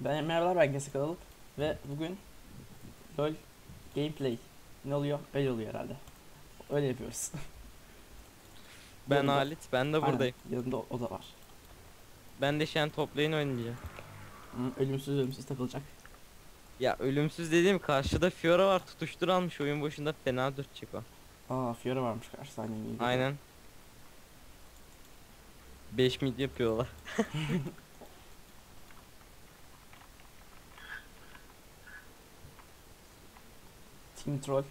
Ben merhabalar ben Gesi Kalalık ve bugün LoL gameplay ne oluyor? Öyle oluyor herhalde. Öyle yapıyoruz. Ben Halit, ben de buradayım. Aynen, yanında o, o da var. Ben de Shen top lane oynayacağım. Hı, ölümsüz ölümsüz takılacak. Ya ölümsüz dediğim karşıda Fiora var tutuştur almış oyun başında fena dürtecek o. Aa Fiora varmış karşıda aynen. Aynen. 5 mid yapıyorlar. Team Troll.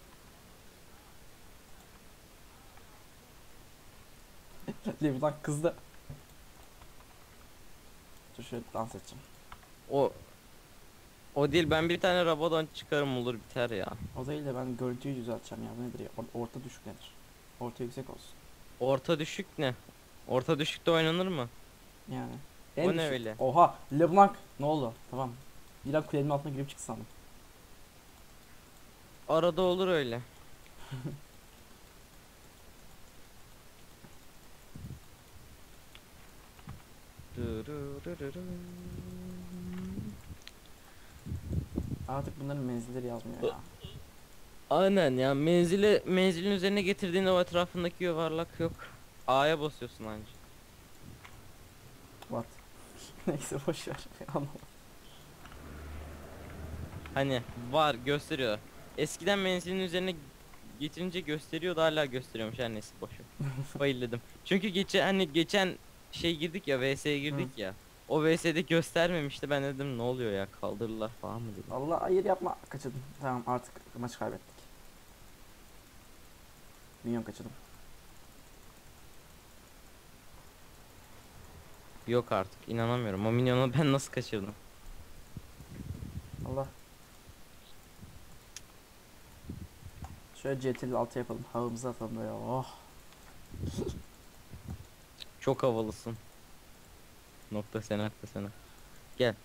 Leblanc kızdı. Dur şöyle dans edeceğim. O o değil ben bir tane Rabadon çıkarım olur biter ya. O değil de ben görüntüyü düzelteceğim ya. Bu nedir ya? Or- orta düşük nedir? Orta yüksek olsun. Orta düşük ne? Orta düşükte oynanır mı? Yani. O ne düşük- öyle? Oha Leblanc ne oldu? Tamam. Bir an kulenin altına girip sandım. Arada olur öyle. Artık bunların menzilleri yazmıyor ya. Aynen ya menzili menzilin üzerine getirdiğin o etrafındaki yuvarlak yok. A'ya basıyorsun anca. What? Neyse boş ver. Hani var gösteriyor. Eskiden menzilin üzerine getirince gösteriyordu hala gösteriyormuş her neyse boşu. Bayıldım. Çünkü geçen hani geçen şey girdik ya VS'ye girdik ya. O VS'de göstermemişti ben dedim ne oluyor ya kaldırırlar falan mı dedim. Allah hayır yapma. Kaçırdım. Tamam artık maçı kaybettik. Milyon kaçırdım. Yok artık inanamıyorum o minyonu ben nasıl kaçırdım. Allah. Şöyle CTRL altı yapalım. Havımızı atalım böyle. Oh. Çok havalısın. Nokta sen nokta sana. Gel.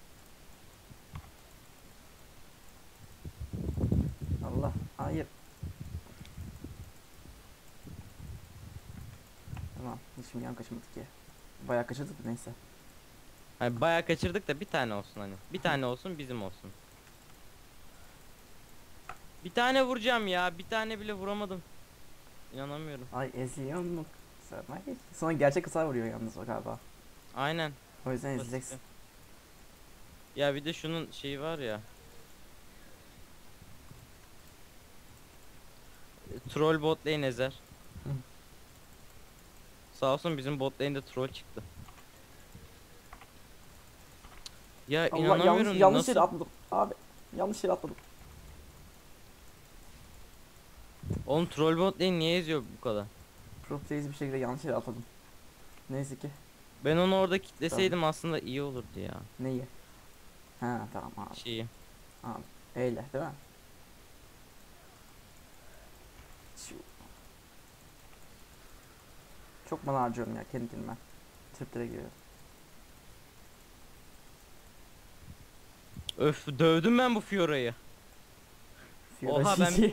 Allah. Hayır. Tamam. Hiç milyon kaçırmadık ki. Bayağı kaçırdık da neyse. Hani bayağı kaçırdık da bir tane olsun hani. Bir tane olsun bizim olsun. Bir tane vuracağım ya. Bir tane bile vuramadım. İnanamıyorum. Ay eziyor mu? Sana, Sonra gerçek hasar vuruyor yalnız o galiba. Aynen. O yüzden basit. ezeceksin. Ya bir de şunun şeyi var ya. E, Troll bot lane ezer. Sağ olsun bizim bot lane'de troll çıktı. Ya Allah inanamıyorum yanlış, yanlış nasıl yere atladım. Abi yanlış yere atladım. Oğlum troll bot lane niye eziyor bu kadar? Pro plays bir şekilde yanlış yere atladım. Neyse ki. Ben onu orada kitleseydim aslında iyi olurdu ya. Neyi? Ha tamam abi. Şeyi. Abi. Eyle değil mi? Çok mana harcıyorum ya kendi kendime. Triplere giriyorum. Öf dövdüm ben bu Fiora'yı. Oha, ben-.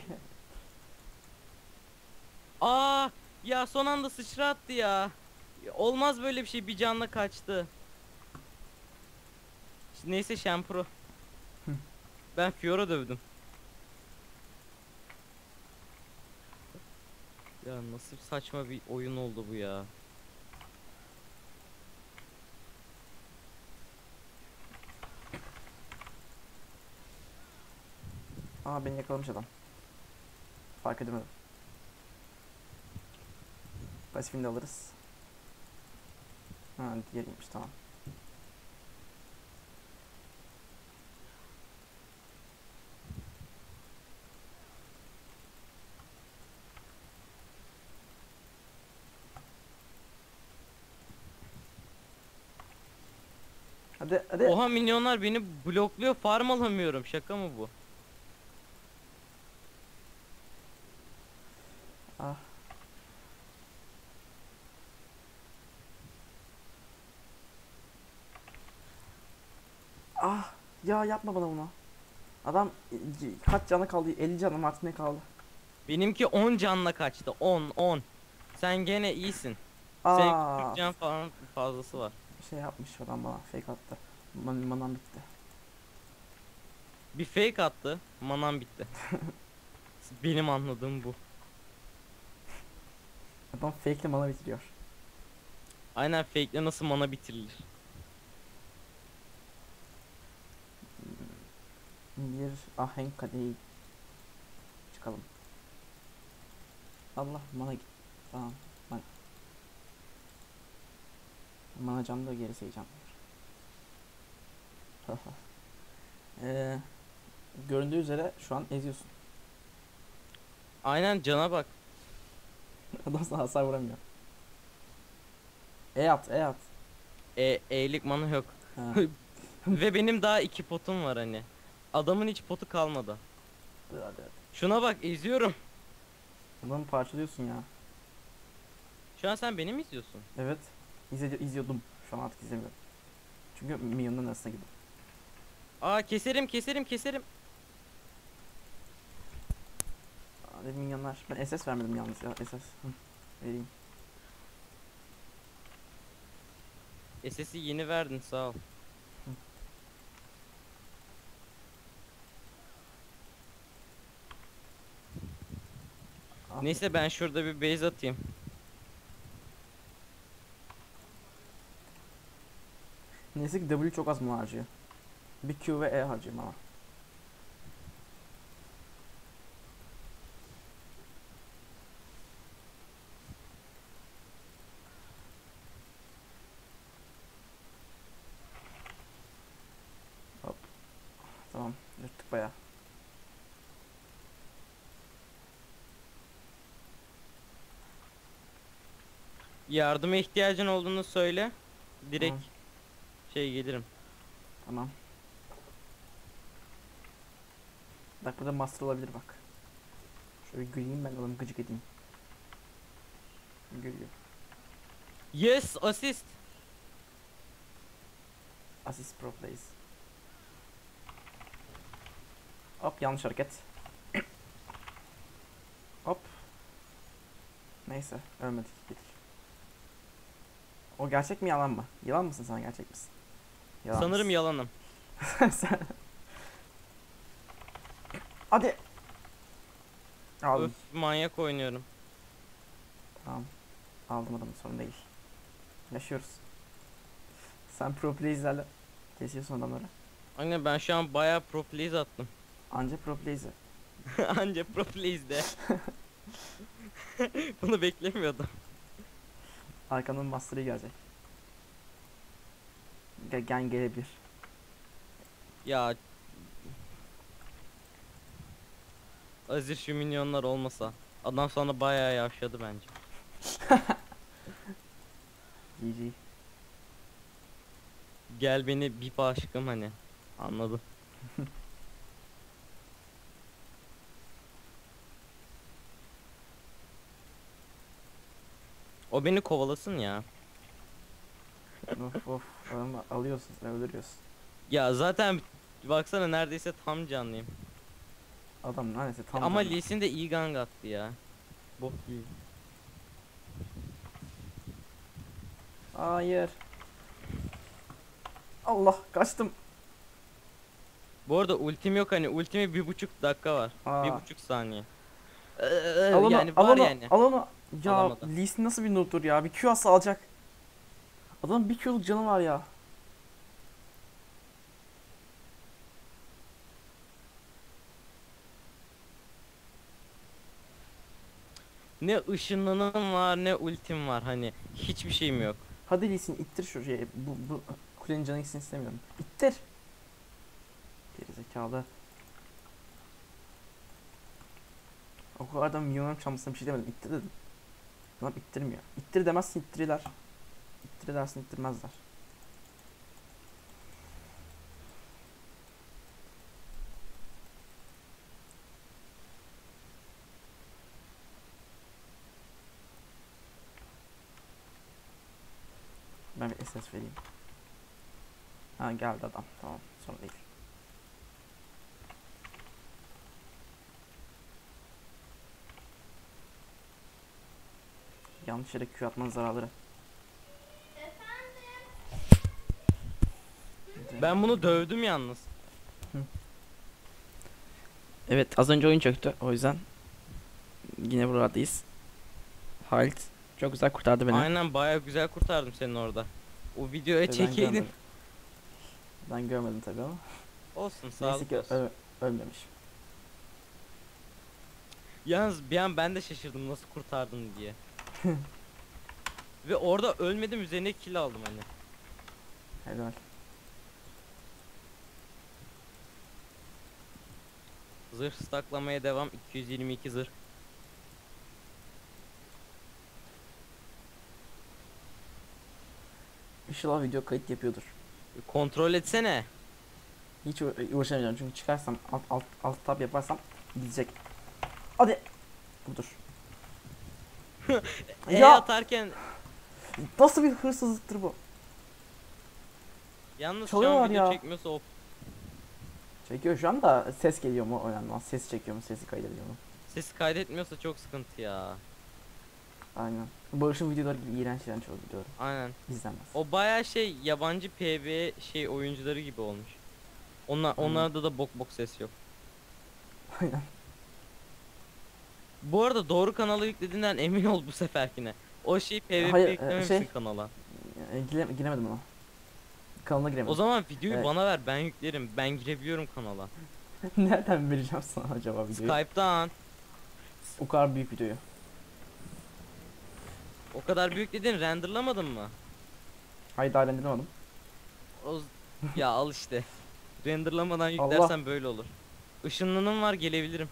Aa ya son anda sıçra attı ya. Olmaz böyle bir şey bir canla kaçtı. İşte neyse Şempro. Hı. ben Fiora dövdüm. Ya nasıl saçma bir oyun oldu bu ya. Aa beni yakalamış adam. Fark edemedim. Pasifini de alırız. Ha diğeriymiş tamam. Hadi hadi. Oha milyonlar beni blokluyor farm alamıyorum şaka mı bu? Ah. Ah ya yapma bana bunu. Adam e, kaç canı kaldı? 50 canım artık ne kaldı? Benimki 10 canla kaçtı 10 10. Sen gene iyisin. Senin Aa 40 can falan fazlası var. şey yapmış adam bana fake attı. Man manam bitti. Bir fake attı. Manam bitti. Benim anladığım bu. Adam fake'le mana bitiriyor. Aynen fake'le nasıl mana bitirilir? Bir ahenk kadehi çıkalım. Allah mana git. Tamam. Mana. Mana canlı geri sayacağım. Eee göründüğü üzere şu an eziyorsun. Aynen cana bak. Adam sana hasar vuramıyor. E at, e at. E, E'lik mana yok. Ve benim daha iki potum var hani. Adamın hiç potu kalmadı. hadi hadi. Şuna bak eziyorum. Adamı parçalıyorsun ya. Şu an sen beni mi izliyorsun? Evet. İzledi, izliyordum. Şu an artık izlemiyorum. Çünkü milyonların arasına girdim. Aa keserim keserim keserim. Hadi milyonlar. Ben SS vermedim yalnız ya. SS. Hı, Vereyim. SS'i yeni verdin sağ ol. Neyse ben şurada bir base atayım. Neyse ki W çok az mı harcıyor. Bir Q ve E harcıyorum ama. Hop. Tamam. Yırttık bayağı. Yardıma ihtiyacın olduğunu söyle. Direkt Tamam. şey gelirim. Tamam. Bak burada master olabilir bak. Şöyle güleyim ben adamı gıcık edeyim. Gülüyor. Yes assist. Assist pro plays. Hop yanlış hareket. Hop. Neyse ölmedik yedik. O gerçek mi yalan mı? Yalan mısın sen gerçek misin? Yalan Sanırım yalanım. sen... Hadi. Aldım. Öf manyak oynuyorum. Tamam. Aldım adamı sorun değil. Yaşıyoruz. Sen pro plays'lerle kesiyorsun adamları. Aynen ben şu an bayağı pro plays attım. Anca pro plays'e. Anca pro plays'de. Bunu beklemiyordum. Arkanın master'ı gelecek. Ge- Gen gelebilir. Ya Azir şu minyonlar olmasa adam sonra bayağı yavşadı bence. GG. Gel beni bip aşkım hani. Anladım. o beni kovalasın ya. of of. Adamı alıyorsun, öldürüyorsun. Ya zaten baksana neredeyse tam canlıyım. Adam neredeyse tam Ama canlı. Lee Sin de iyi gang attı ya. Bok gibi. Hayır. Allah kaçtım. Bu arada ultim yok hani ultimi bir buçuk dakika var. Aa. Bir buçuk saniye. Ee, Al onu, yani al onu, yani. al onu. Ya Alamadı. Lee Sin nasıl bir noob'dur ya? Bir Q atsa alacak. Adamın bir Q'luk canı var ya. Ne ışınlanım var ne ultim var hani hiçbir şeyim yok. Hadi Lee Sin ittir şu şeyi. Bu, bu kulenin canı gitsin istemiyorum. İttir. Geri zekalı. O kadar da milyonlarım çalmasına bir şey demedim. İttir dedim. Adam ittirmiyor. İttir demezsin ittirirler. İttir dersin ittirmezler. Ben bir SS vereyim. Ha geldi adam. Tamam. Sorun değil. Yanlış yere Q atmanın zararları. Ben bunu dövdüm yalnız. Evet az önce oyun çöktü o yüzden yine buradayız. Halit çok güzel kurtardı beni. Aynen baya güzel kurtardım senin orada. O videoya ben çekeydin. görmedim. Ben görmedim tabii ama. Olsun Neyse sağlık ki olsun. ö- ölmemiş. Yalnız bir an ben de şaşırdım nasıl kurtardın diye. Ve orada ölmedim üzerine kill aldım hani. Helal. Zırh staklamaya devam 222 zırh. İnşallah video kayıt yapıyordur. Kontrol etsene. Hiç uğra- uğraşamayacağım çünkü çıkarsam alt alt alt tab yaparsam gidecek. Hadi. Budur. E Ya! atarken Nasıl bir hırsızlıktır bu? yalnız şu Çalıyorlar an video ya. çekmiyorsa o Çekiyor şu anda ses geliyor mu önemli. Ses çekiyor mu sesi kaydediyor mu? sesi kaydetmiyorsa çok sıkıntı ya. Aynen. Barış'ın videoları gibi iğrenç iğrenç videoları. Aynen. İzlenmez. O baya şey yabancı PB şey oyuncuları gibi olmuş. Onlar Aynen. onlarda da bok bok ses yok. Aynen. Bu arada doğru kanala yüklediğinden emin ol bu seferkine. O şey PvP Hayır, e, yüklememişsin şey- kanala. E, gire- giremedim ona. Kanalına giremedim. O zaman videoyu Evet. bana ver ben yüklerim. Ben girebiliyorum kanala. Nereden vereceğim sana acaba videoyu? Skype'tan. O kadar büyük videoyu. O kadar büyük dedin renderlamadın mı? Hayır daha renderlamadım. O ya al işte. Renderlamadan Allah. yüklersen böyle olur. Işınlanım var gelebilirim.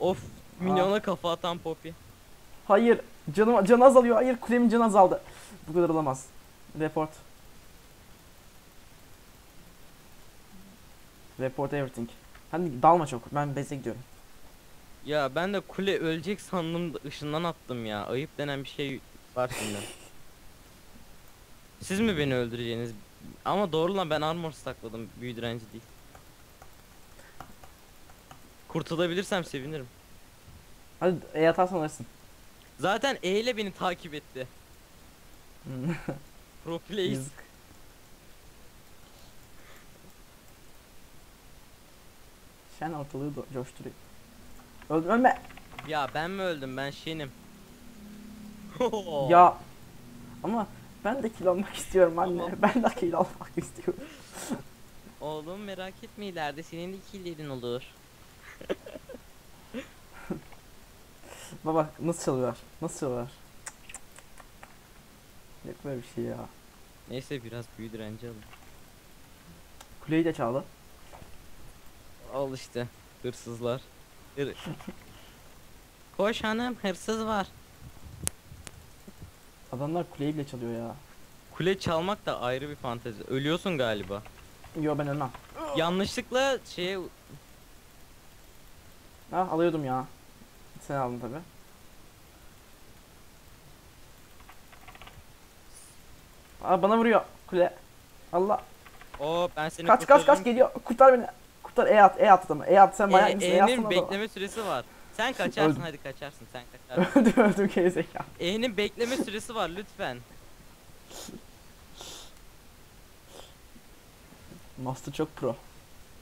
Of milyona kafa atan Poppy. Hayır. Canım canı azalıyor. Hayır kulemin canı azaldı. Bu kadar olamaz. Report. Report everything. Hadi dalma çok. Ben beze gidiyorum. Ya ben de kule ölecek sandım da ışından attım ya. Ayıp denen bir şey var şimdi. Siz mi beni öldüreceğiniz? Ama doğru lan ben armor stakladım. Büyü direnci değil. Kurtulabilirsem sevinirim. Hadi E atarsan alırsın. Zaten E ile beni takip etti. Pro plays. Yazık. Şen ortalığı coşturuyor. Öldüm ölme. Ya ben mi öldüm? Ben Shen'im. Ya. Ama ben de kill almak istiyorum anne. Tamam. Ben de kill almak istiyorum. Oğlum merak etme ileride senin de killerin olur. Baba nasıl çalıyorlar? Nasıl çalıyorlar? Yok böyle bir şey ya. Neyse biraz büyü direnci alın. Kuleyi de çaldı. Al işte hırsızlar. Hır- Koş hanım hırsız var. Adamlar kuleyi bile çalıyor ya. Kule çalmak da ayrı bir fantezi. Ölüyorsun galiba. Yo ben ölmem. Yanlışlıkla şeye Ha alıyordum ya. Sen aldın tabi. Aa bana vuruyor kule. Allah. o ben seni Kaç kaç kaç geliyor. Kurtar beni. Kurtar E at E at adamı. E at sen E, bayağı mısın? E E'nin adamı. bekleme süresi var. Sen kaçarsın Öldüm. hadi kaçarsın sen kaçarsın. öldüm öldüm gerizekalı. E'nin bekleme süresi var lütfen. Master çok pro.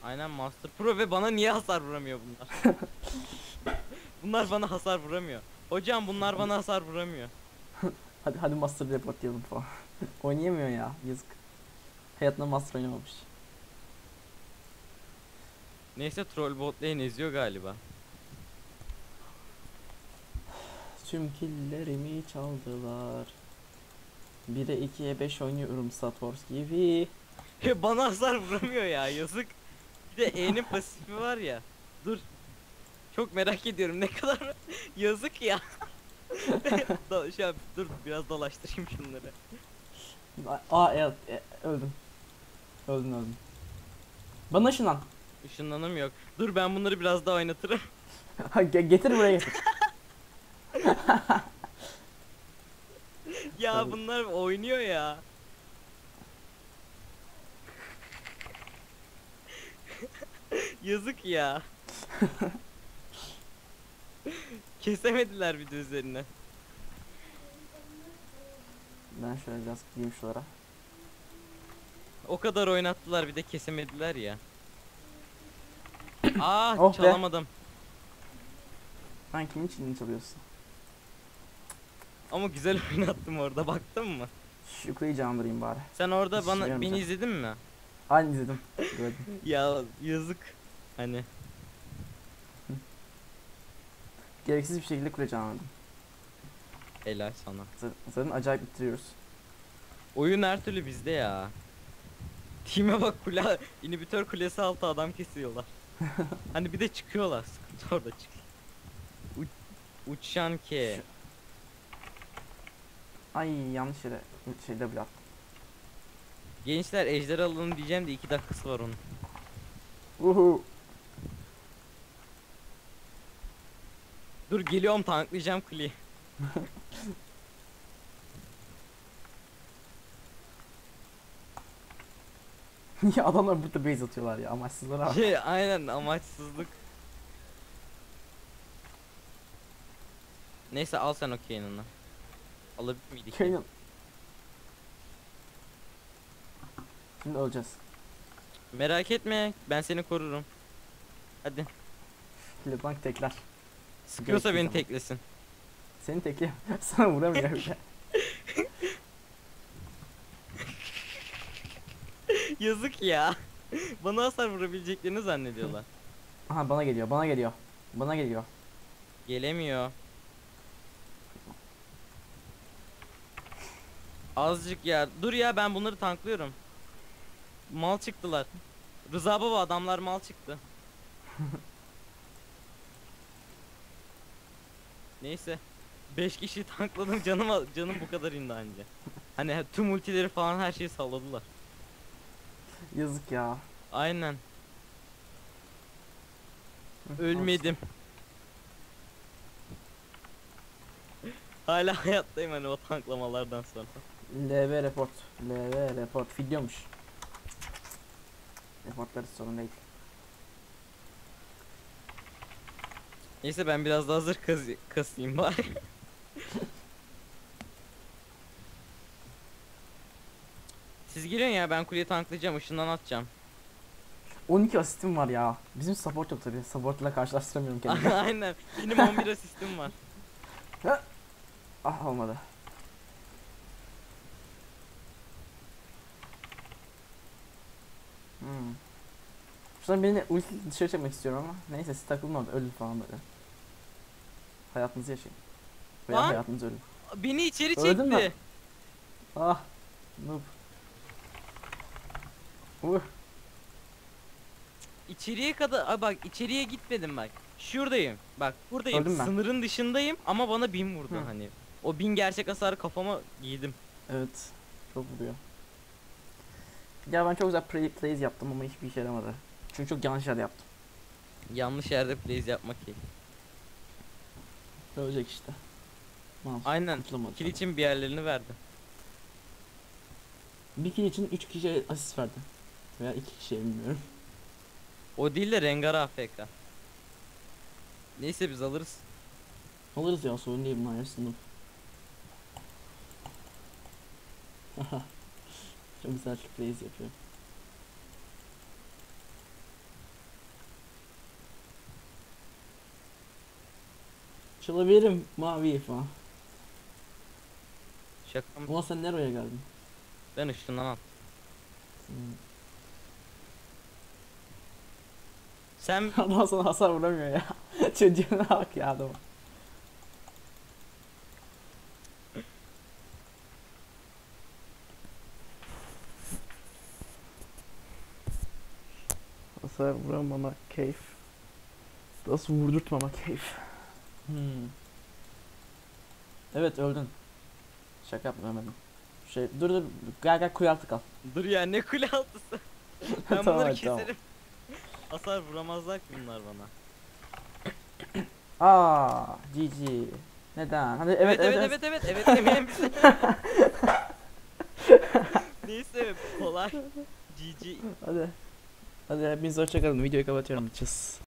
Aynen Master Pro ve bana niye hasar vuramıyor bunlar? bunlar bana hasar vuramıyor. Hocam bunlar bana hasar vuramıyor. Hadi hadi Master report diyelim falan. Oynayamıyor ya yazık. Hayatında Master oynamamış. Neyse troll bot lane eziyor galiba. Tüm killerimi çaldılar. 1'e 2'ye 5 oynuyorum Star Wars gibi. bana hasar vuramıyor ya yazık. Bir de E'nin pasifi var ya. Dur. Çok merak ediyorum ne kadar yazık ya. şey yap, dur biraz dolaştırayım şunları. Aa e, e, öldüm. Öldün öldün. Bana ışınlan. Işınlanım yok. Dur ben bunları biraz daha oynatırım. Getir buraya getir. ya Tabii. bunlar oynuyor ya. Yazık ya. Kesemediler bir de üzerine. Ben şöyle biraz gideyim şuralara. O kadar oynattılar bir de kesemediler ya. Aa Oh be. çalamadım. Sen kimin çilini çalıyorsun? Ama güzel oynattım orada baktın mı? Şu kuleyi candırayım bari. Sen orada Hiç bana beni izledin mi? Aynı izledim. Gördüm. Ya yazık. Hani Gereksiz bir şekilde kule candırdım. helal sana. Zaten- Zaten acayip bittiriyoruz. Oyun her türlü bizde ya. Team'e bak kule inhibitör kulesi altı adam kesiyorlar. hani bir de çıkıyorlar. Sıkıntı orada çık. Uçan ki. Ay yanlış yere şey double attım. Gençler ejder alın diyeceğim de 2 dakikası var onun. Uhu. Dur geliyorum tanklayacağım kuleyi. Niye adamlar burada base atıyorlar ya amaçsızlar abi. Şey aynen amaçsızlık. Neyse al sen o Kane'ını. Alabilir miydik? Canyon. Şimdi öleceğiz. Merak etme ben seni korurum. Hadi. Leblanc tekler. Sıkıyorsa beni teklesin. Seni tekle. Sana vuramıyor bile. Yazık ya. Bana hasar vurabileceklerini zannediyorlar. Aha bana geliyor bana geliyor. Bana geliyor. Gelemiyor. Azıcık ya. Dur ya ben bunları tanklıyorum. Mal çıktılar. Rıza baba adamlar mal çıktı. Neyse. 5 kişi tankladım canım al- canım bu kadar indi anca. Hani tüm ultileri falan her şeyi salladılar. Yazık ya. Aynen. Ölmedim. Hala hayattayım hani o tanklamalardan sonra. LV report. LV report. Videomuş. Reportları sorun değil. Neyse ben biraz daha hazır kaz kasayım bari. Siz girin ya ben kuleyi tanklayacağım ışından atacağım. 12 asistim var ya. Bizim support yok tabi. Support'la karşılaştıramıyorum kendimi. Aynen. Benim 11 asistim var. ah olmadı. Hmm. Şuradan beni ulti dışarı çekmek istiyorum ama neyse siz takılın orada ölün falan böyle. Hayatınızı yaşayın. Veya Lan! hayatınızı ölün. Beni içeri Öldün mü? çekti. Ah. Noob. Uh. İçeriye kadar Aa, bak içeriye gitmedim bak. Şuradayım. Bak buradayım. Öldüm ben. Sınırın dışındayım ama bana bin vurdu Hı. hani. O bin gerçek hasarı kafama giydim. Evet. Çok vuruyor. Ya ben çok güzel play, plays yaptım ama hiçbir işe yaramadı. Çünkü çok yanlış yerde yaptım. Yanlış yerde plays yapmak iyi. Ölecek işte. Mal. Aynen. Kill için bir yerlerini verdi. Bir kill için 3 kişi asist verdi. Veya 2 kişi bilmiyorum. O değil de Rengar AFK. Neyse biz alırız. Alırız ya sorun değil bunlar sınıf. çok güzel plays yapıyor. Çalabilirim mavi falan. Şaka mı? Ulan sen nereye geldin? Ben ışından at. Hmm. Sen Adam sana hasar vuramıyor ya. Çocuğuna bak ya adama. Hasar vuramama keyif. Nasıl vurdurtmama keyif. Hmm. Evet öldün. Şaka ölmedim. Şey dur dur gel gel kuyu altı kal. dur ya ne kule altısı. ben Tamam, bunları tamam. keserim. Hasar vuramazlar ki bunlar bana. Aa, GG. Neden? Hadi evet evet evet evet evet evet eminim bize. Neyse kolay. GG. Hadi. Hadi hepiniz hoşçakalın. Videoyu kapatıyorum. Çıs.